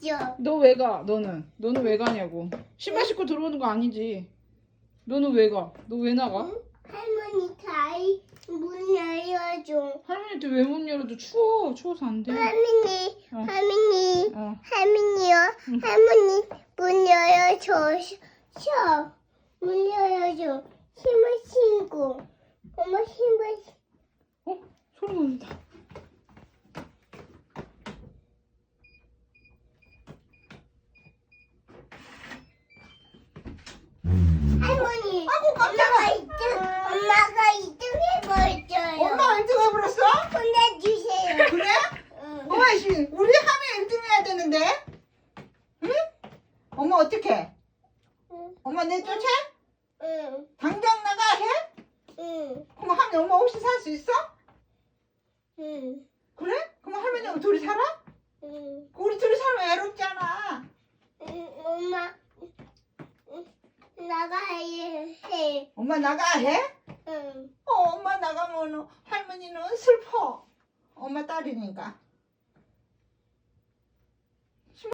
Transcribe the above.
저. 너왜 가? 너는? 너는 왜 가냐고. 신발 신고 들어오는 거 아니지? 너는 왜 가? 너 왜 나가? 응? 할머니 다이 문 열어줘. 할머니한테 왜 문 열어도 추워. 추워서 안 돼. 할머니, 어. 할머니, 어. 할머니요. 응. 할머니 문 열어줘. 쉬어. 문 열어줘. 신발 신고. 엄마 신발 신- 어? 소리 나는다. 할머니. 엄마가 2등, 엄마가 2등 해버렸어요. 엄마 1등 해버렸어? 혼내주세요. 그래? 응. 엄마 씨, 우리 하면 1등 해야 되는데? 응? 엄마 어떻게? 응. 엄마 내 쫓아? 응. 당장 나가 해? 응. 그럼 하면 엄마 혹시 살수 있어? 응. 그래? 그럼 할머니하고 둘이 살아? 응. 우리 둘이 살면 외롭잖아. 응. 엄마. 응. 나가야 해. 엄마 나가 해? 응. 어, 엄마 나가면 할머니는 슬퍼. 엄마 딸이니까.